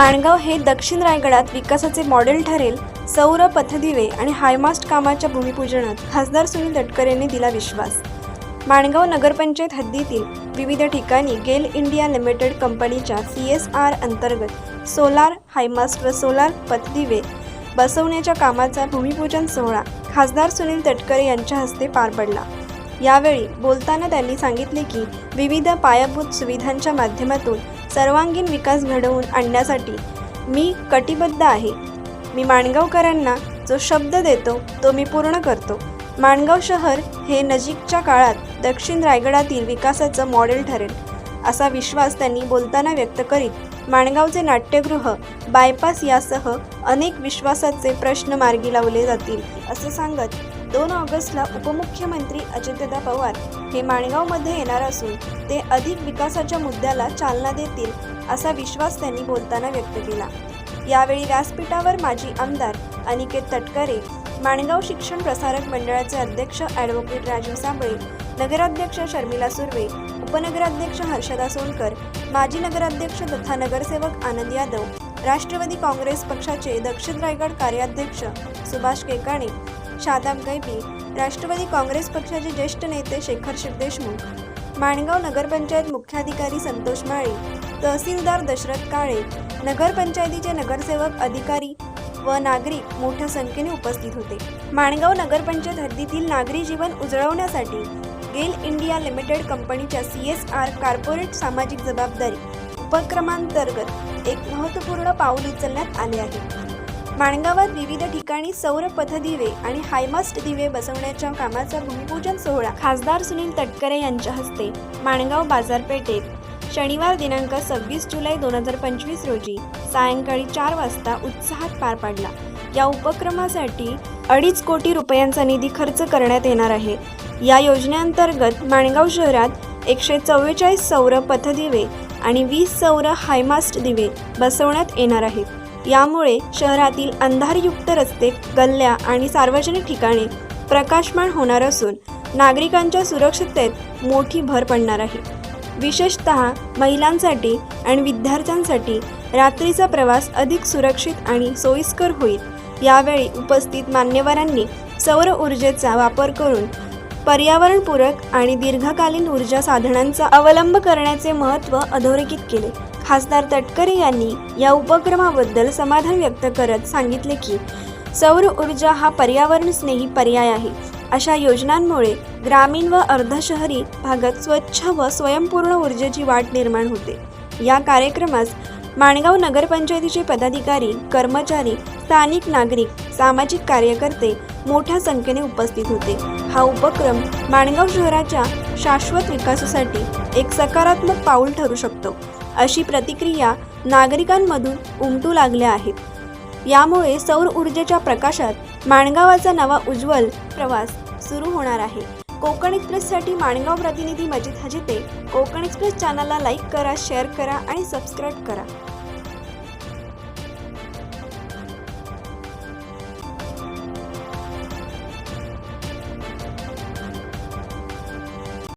माणगाव हे दक्षिण रायगडात विकासाचे मॉडेल ठरेल सौर पथदिवे आणि हायमास्ट कामाच्या भूमिपूजनात खासदार सुनील तटकरे यांनी दिला विश्वास. माणगाव नगरपंचायत हद्दीतील विविध ठिकाणी गेल इंडिया लिमिटेड कंपनीच्या सी एस आर अंतर्गत सोलार हायमास्ट व सोलार पथदिवे बसवण्याच्या कामाचा भूमिपूजन सोहळा खासदार सुनील तटकरे यांच्या हस्ते पार पडला. यावेळी बोलताना त्यांनी सांगितले की विविध पायाभूत सुविधांच्या माध्यमातून सर्वांगीण विकास घडवून आणण्यासाठी मी कटिबद्ध आहे. मी माणगावकरांना जो शब्द देतो तो मी पूर्ण करतो. माणगाव शहर हे नजीकच्या काळात दक्षिण रायगडातील विकासाचं मॉडेल ठरेल असा विश्वास त्यांनी बोलताना व्यक्त करीत माणगावचे नाट्यगृह बायपास यासह अनेक विश्वासाचे प्रश्न मार्गी लावले जातील असे सांगत दोन ऑगस्टला उपमुख्यमंत्री अजितदादा पवार हे माणगावमध्ये येणार असून ते अधिक विकासाच्या मुद्द्याला चालना देतील असा विश्वास त्यांनी बोलताना व्यक्त केला. यावेळी व्यासपीठावर माजी आमदार अनिकेत तटकरे माणगाव शिक्षण प्रसारक मंडळाचे अध्यक्ष ॲडव्होकेट राजू साबळे नगराध्यक्ष शर्मिला सुर्वे उपनगराध्यक्ष हर्षदा सोनकर माजी नगराध्यक्ष तथा नगरसेवक आनंद यादव राष्ट्रवादी काँग्रेस पक्षाचे दक्षिण रायगड कार्याध्यक्ष सुभाष केकाणे शादाब गैबी राष्ट्रवादी काँग्रेस पक्षाचे ज्येष्ठ नेते शेखर शिवदेशमुख माणगाव नगरपंचायत मुख्याधिकारी संतोष माळी तहसीलदार दशरथ काळे नगरपंचायतीचे नगरसेवक अधिकारी व नागरिक मोठ्या संख्येने उपस्थित होते. माणगाव नगरपंचायत हद्दीतील नागरी जीवन उजळवण्यासाठी गेल इंडिया लिमिटेड कंपनीच्या सी एस आर कॉर्पोरेट सामाजिक जबाबदारी उपक्रमांतर्गत एक महत्त्वपूर्ण पाऊल उचलण्यात आले आहे. माणगावात विविध ठिकाणी सौर पथदिवे आणि हायमास्ट दिवे बसवण्याच्या कामाचा भूमिपूजन सोहळा खासदार सुनील तटकरे यांच्या हस्ते माणगाव बाजारपेठेत. शनिवार दिनांक सव्वीस जुलै दोन हजार पंचवीस रोजी सायंकाळी चार वाजता उत्साहात पार पडला. या उपक्रमासाठी अडीच कोटी रुपयांचा निधी खर्च करण्यात येणार आहे. या योजनेअंतर्गत माणगाव शहरात एकशे चव्वेचाळीस सौर पथदिवे आणि वीस सौर हायमास्ट दिवे बसवण्यात येणार आहेत. यामुळे शहरातील अंधारयुक्त रस्ते गल्ल्या आणि सार्वजनिक ठिकाणी प्रकाशमान होणार असून नागरिकांच्या सुरक्षिततेत मोठी भर पडणार आहे. विशेषत महिलांसाठी आणि विद्यार्थ्यांसाठी रात्रीचा प्रवास अधिक सुरक्षित आणि सोयीस्कर होईल. यावेळी उपस्थित मान्यवरांनी सौर ऊर्जेचा वापर करून पर्यावरणपूरक आणि दीर्घकालीन ऊर्जा साधनांचा अवलंब करण्याचे महत्त्व अधोरेखित केले. खासदार तटकरे यांनी या उपक्रमाबद्दल समाधान व्यक्त करत सांगितले की सौर ऊर्जा हा पर्यावरणस्नेही पर्याय आहे. अशा योजनांमुळे ग्रामीण व अर्धशहरी भागात स्वच्छ व स्वयंपूर्ण ऊर्जेची वाट निर्माण होते. या कार्यक्रमास माणगाव नगरपंचायतीचे पदाधिकारी कर्मचारी स्थानिक नागरिक सामाजिक कार्यकर्ते मोठ्या संख्येने उपस्थित होते. हा उपक्रम माणगाव शहराच्या शाश्वत विकासासाठी एक सकारात्मक पाऊल ठरू शकतो. अशी प्रतिक्रिया नागरिकांमधून उमटू लागल्या आहेत. यामुळे सौर ऊर्जेच्या प्रकाशात माणगावाचा नवा उज्ज्वल प्रवास सुरू होणार आहे. कोकण एक्सप्रेससाठी माणगाव प्रतिनिधी मजिद हजिते कोकण एक्सप्रेस चॅनलला लाईक करा शेअर करा आणि सबस्क्राईब करा.